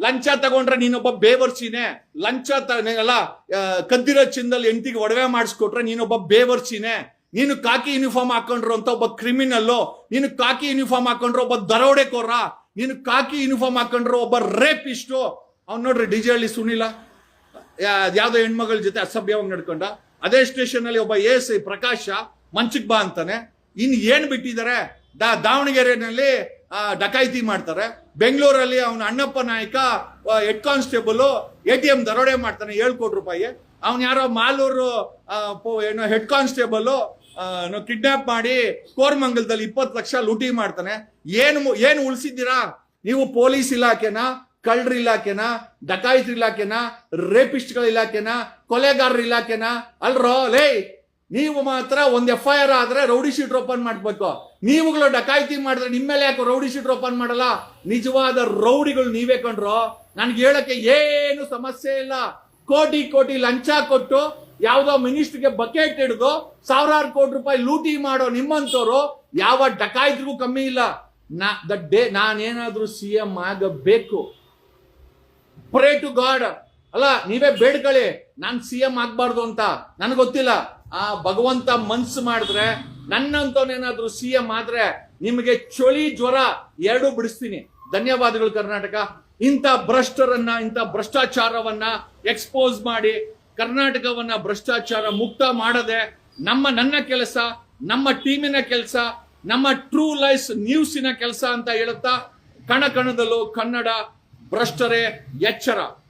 ಲಂಚ ತಗೊಂಡ್ರೆ ನೀನೊಬ್ಬ ಬೇವರ್ಸಿನೇ. ಲಂಚ ಅಲ್ಲ ಕದ್ದಿರೋ ಚಿನ್ನದಲ್ಲಿ ಹೆಂಡತಿಗೆ ಒಡವೆ ಮಾಡಿಸ್ಕೊಟ್ರೆ ನೀನೊಬ್ಬ ಬೇವರ್ಸಿನೇ. ನೀನು ಕಾಕಿ ಯೂನಿಫಾರ್ಮ್ ಹಾಕೊಂಡ್ರು ಅಂತ ಒಬ್ಬ ಕ್ರಿಮಿನಲ್ಲು ನೀನು ಕಾಕಿ ಯೂನಿಫಾರ್ಮ್ ಹಾಕೊಂಡ್ರು ಒಬ್ಬ ದರೋಡೆಕೋರ. ನೀನು ಕಾಕಿ ಯೂನಿಫಾರ್ಮ್ ಹಾಕೊಂಡ್ರು ಒಬ್ಬ ರೇಪಿಸ್ಟು ಅವ್ನು ನೋಡ್ರಿ ಡಿಜೆ ಹಳ್ಳಿ ಸುನಿಲ. ಯಾ- ಯಾವ್ದೋ ಹೆಣ್ಮಗಳ ಜೊತೆ ಅಸಭ್ಯವಾಗಿ ನಡ್ಕೊಂಡ. ಅದೇ ಸ್ಟೇಷನ್ ಅಲ್ಲಿ ಒಬ್ಬ ಎಸ್ ಪ್ರಕಾಶ ಮಂಚಕ್ ಬಾ ಅಂತಾನೆ. ಇನ್ ಏನ್ ಬಿಟ್ಟಿದ್ದಾರೆ ದಾ- ದಾವಣಗೆರೆನಲ್ಲಿ ಡಕಾಯಿತಿ ಮಾಡ್ತಾರೆ. ಬೆಂಗಳೂರಲ್ಲಿ ಅವನ Annappa Nayaka head constable A T M ದರೋಡೆ ಮಾಡ್ತಾನೆ, ಏಳು ಕೋಟಿ ರೂಪಾಯಿ. ಅವನ್ ಯಾರೋ ಮಾಲೂರು ಏನೋ ಹೆಡ್ ಕಾನ್ಸ್ಟೇಬಲ್ ಕಿಡ್ನಾಪ್ ಮಾಡಿ ಕೋರ್ಮಂಗಲದಲ್ಲಿ ಇಪ್ಪತ್ತು ಲಕ್ಷ ಲೂಟಿ ಮಾಡ್ತಾನೆ. ಏನು ಏನು ಉಳಿಸಿದ್ದೀರಾ? ನೀವು ಪೊಲೀಸ್ ಇಲಾಖೆನ ಕಳ್ಳರ ಇಲಾಖೆನ ಡಕಾಯಿತ್ ಇಲಾಖೆನ, ರೇಪಿಸ್ಟ್ಗಳ ಇಲಾಖೆನ, ಕೊಲೆಗಾರರ ಇಲಾಖೆನ? ಅಲ್ರೋ, ಲೇ, ನೀವು ಮಾತ್ರ ಒಂದ್ ಎಫ್ ಐ ಆರ್ ಆದ್ರೆ ರೌಡಿ ಶೀಟ್ ಓಪನ್ ಮಾಡ್ಬೇಕು. ನೀವುಗಳು ಡಕಾಯಿತಿ ಮಾಡಿದ್ರೆ ನಿಮ್ಮ ಮೇಲೆ ಯಾಕೋ ರೌಡಿ ಶೀಟ್ ಓಪನ್ ಮಾಡಲ್ಲ? ನಿಜವಾದ ರೌಡಿಗಳು ನೀವೇ ಕಂಡ್ರೋ ನನ್ಗೆ ಹೇಳಕ್ಕೆ ಏನು ಸಮಸ್ಯೆ ಇಲ್ಲ. ಕೋಟಿ ಕೋಟಿ ಲಂಚ ಕೊಟ್ಟು ಯಾವುದೋ ಮಿನಿಸ್ಟರ್ಗೆ ಬಕೆಟ್ ಹಿಡಿದು ಸಾವಿರಾರು ಕೋಟಿ ರೂಪಾಯಿ ಲೂಟಿ ಮಾಡೋ ನಿಮ್ಮಂತವ್ರು ಯಾವ ಡಕಾಯಿತಿಗೂ ಕಮ್ಮಿ ಇಲ್ಲ. ನಾ, ದ ಡೇ ನಾನೇನಾದ್ರೂ ಸಿ ಎಂ ಆಗಬೇಕು. ಪ್ರೇ ಟು ಗಾಡ್ ಅಲ್ಲ, ನೀವೇ ಬೇಡ್ಕೊಳ್ಳಿ ನಾನು ಸಿ ಎಂ ಆಗ್ಬಾರ್ದು ಅಂತ. ನನಗೆ ಗೊತ್ತಿಲ್ಲ. ಆ ಭಗವಂತ ಮನ್ಸು ಮಾಡಿದ್ರೆ ನನ್ನಂತವನೇನಾದ್ರೂ ಸಿ ಎಂ ಆದ್ರೆ ನಿಮಗೆ ಚಳಿ ಜ್ವರ ಎರಡೂ ಬಿಡಿಸ್ತೀನಿ. ಧನ್ಯವಾದಗಳು ಕರ್ನಾಟಕ. ಇಂಥ ಭ್ರಷ್ಟರನ್ನ, ಇಂಥ ಭ್ರಷ್ಟಾಚಾರವನ್ನ ಎಕ್ಸ್ಪೋಸ್ ಮಾಡಿ, ಕರ್ನಾಟಕವನ್ನ ಭ್ರಷ್ಟಾಚಾರ ಮುಕ್ತ ಮಾಡದೆ, ನಮ್ಮ ನನ್ನ ಕೆಲಸ, ನಮ್ಮ ಟೀಮಿನ ಕೆಲಸ, ನಮ್ಮ ಟ್ರೂ ಲೈಫ್ ನ್ಯೂಸಿನ ಕೆಲಸ ಅಂತ ಹೇಳುತ್ತಾ, ಕಣ ಕಣದಲ್ಲೂ ಕನ್ನಡ ಭ್ರಷ್ಟರೇ ಎಚ್ಚರ.